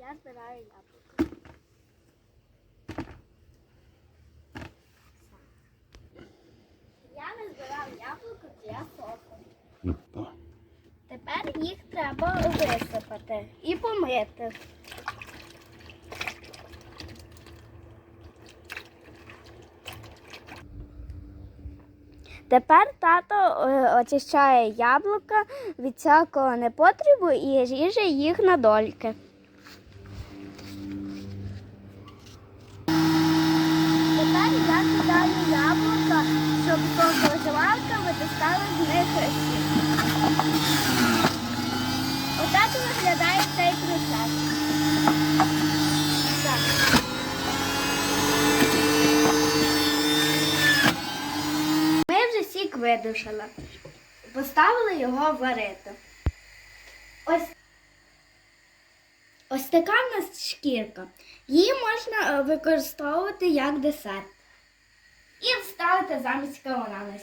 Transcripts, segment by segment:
Я збираю яблуко. Я не збирав яблуко для соку. Тепер їх треба висипати і помити. Тепер тато е, очищає яблука від всякого непотребу і ріже їх на дольки. Я яблука, щоб консерватка витискала з них сік. Отак виглядає цей процес. Ми вже сік видушили. Поставили його варити. Ось, ось така в нас шкірка. Її можна е, використовувати як десерт. І вставити замість кавуна.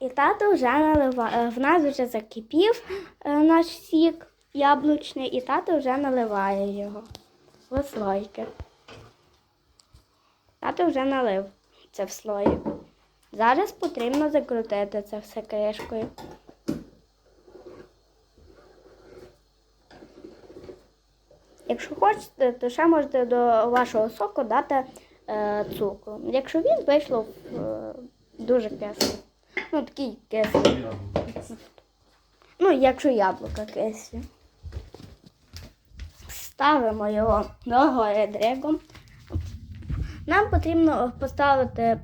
І тато вже наливає. В нас вже закипів е, наш сік яблучний, і тато вже наливає його в слойки. Тато вже налив це в слої. Зараз потрібно закрутити це все кришкою. Якщо хочете, то ще можете до вашого соку дати е, цукру. Якщо він вийшло е, дуже кислий. Ну, такий кислий. Ну, якщо яблука кислі. Ставимо його догори дригом. Нам потрібно поставити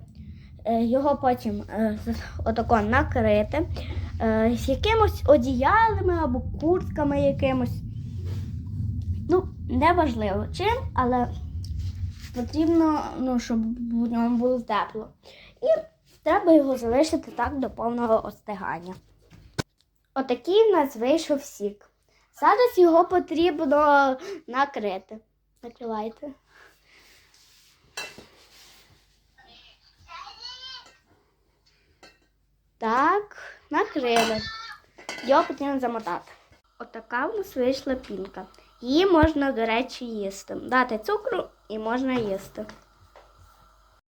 е, його потім е, отако накрити е, з якимось одіялами або куртками якимось. Ну, неважливо чим, але потрібно, ну, щоб в ньому було тепло. І треба його залишити так до повного остигання. Отакий в нас вийшов сік. Зараз його потрібно накрити. Накривайте. Так, накрили. Його потрібно замотати. Отака в нас вийшла пінка. Її можна, до речі, їсти. Дати цукру і можна їсти.